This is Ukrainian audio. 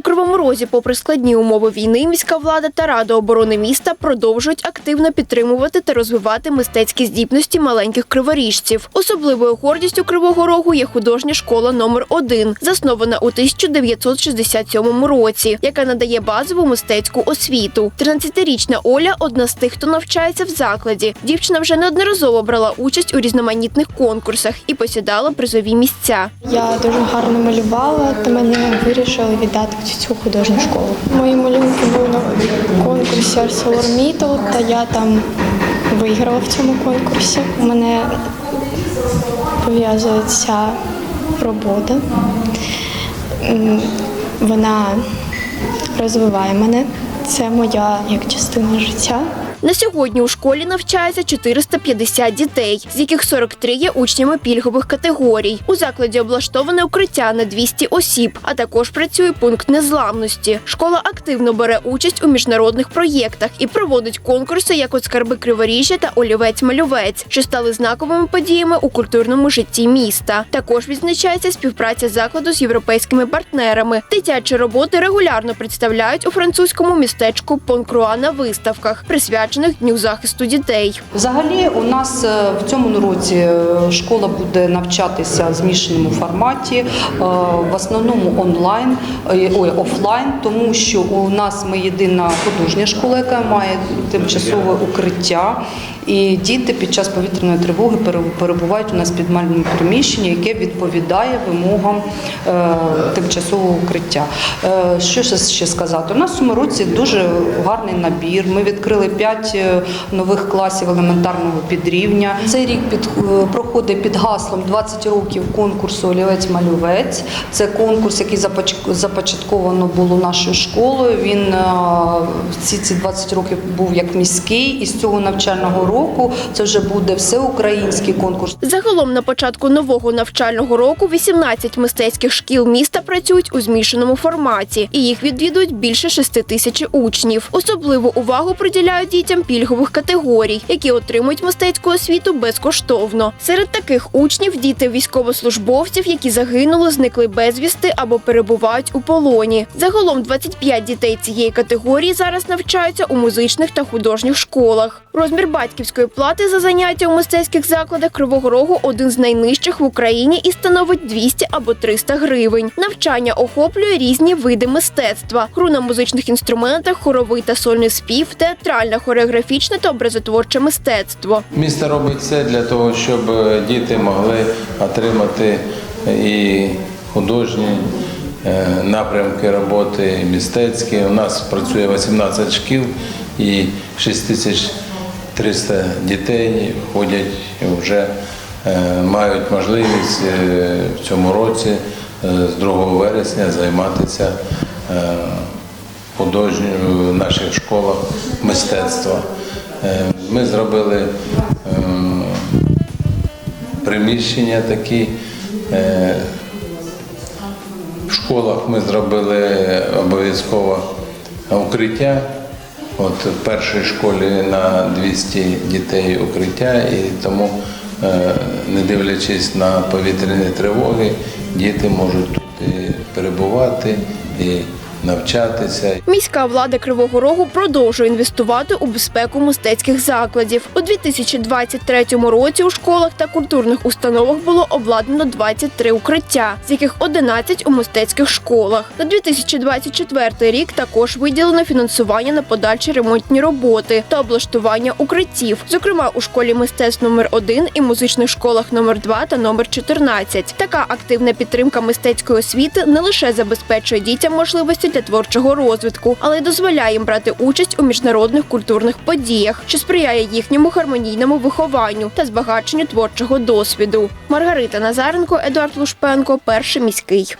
У Кривому Розі, попри складні умови війни, міська влада та рада оборони міста продовжують активно підтримувати та розвивати мистецькі здібності маленьких криворіжців. Особливою гордістю Кривого Рогу є художня школа номер 1 заснована у 1967 році, яка надає базову мистецьку освіту. 13-річна Оля одна з тих, хто навчається в закладі. Дівчина вже неодноразово брала участь у різноманітних конкурсах і посідала призові місця. Я дуже гарно малювала, та мене вирішили віддати в цю художню школу. Мої малюнки були на конкурсі ArcelorMittal, та я там виграла в цьому конкурсі. У Мене пов'язує ця робота. Вона розвиває мене. Це моя як частина життя. На сьогодні у школі навчається 450 дітей, з яких 43 є учнями пільгових категорій. У закладі облаштоване укриття на 200 осіб, а також працює пункт незламності. Школа активно бере участь у міжнародних проєктах і проводить конкурси, як от скарби Криворіжжя та Олівець-малювець, що стали знаковими подіями у культурному житті міста. Також відзначається співпраця закладу з європейськими партнерами. Дитячі роботи регулярно представляють у французькому містечку Понкруа на виставках, присвячених Дню захисту дітей. Взагалі, у нас е, в цьому році е, школа буде навчатися в змішаному форматі, е, в основному онлайн, ой, офлайн, тому що у нас ми єдина художня школа, яка має тимчасове укриття. І діти під час повітряної тривоги перебувають у нас в підвальному приміщенні, яке відповідає вимогам тимчасового укриття. Що ще, сказати? У нас в цьому році дуже гарний набір. Ми відкрили 5 нових класів елементарного підрівня. Цей рік під, е, проходить під гаслом 20 років конкурсу Олівець-малювець. Це конкурс, який започ- започатковано було нашою школою. Він е, всі ці 20 років був як міський, і з цього навчального року це вже буде всеукраїнський конкурс. Загалом на початку нового навчального року 18 мистецьких шкіл міста працюють у змішаному форматі, і їх відвідують більше 6 тисяч учнів. Особливу увагу приділяють дітям пільгових категорій, які отримують мистецьку освіту безкоштовно. Серед таких учнів діти військовослужбовців, які загинули, зникли безвісти або перебувають у полоні. Загалом 25 дітей цієї категорії зараз навчаються у музичних та художніх школах. Розмір батьківської плати за заняття у мистецьких закладах Кривого Рогу один з найнижчих в Україні і становить 200 або 300 гривень. Навчання охоплює різні види мистецтва: гру на музичних інструментах, хоровий та сольний спів, театральне, хореографічне та образотворче мистецтво. Місто робить все для того, щоб е, діти могли отримати і художні е, напрямки роботи, і мистецькі. У нас працює 18 шкіл і 6300 дітей ходять вже е, мають можливість в цьому році з 2 вересня займатися е, художньою в наших школах мистецтва. Е, Ми зробили ем, приміщення такі. е, В школах ми зробили обов'язково укриття. От в першій школі на 200 дітей укриття, і тому, е, не дивлячись на повітряні тривоги, діти можуть тут перебувати і навчатися. Міська влада Кривого Рогу продовжує інвестувати у безпеку мистецьких закладів. У 2023 році у школах та культурних установах було обладнано 23 укриття, з яких 11 у мистецьких школах. На 2024 рік також виділено фінансування на подальші ремонтні роботи та облаштування укриттів, зокрема у школі мистецтв номер 1 і музичних школах номер 2 та номер 14. Така активна підтримка мистецької освіти не лише забезпечує дітям можливості для творчого розвитку, але й дозволяє їм брати участь у міжнародних культурних подіях, що сприяє їхньому гармонійному вихованню та збагаченню творчого досвіду. Маргарита Назаренко, Едуард Лушпенко, перший міський.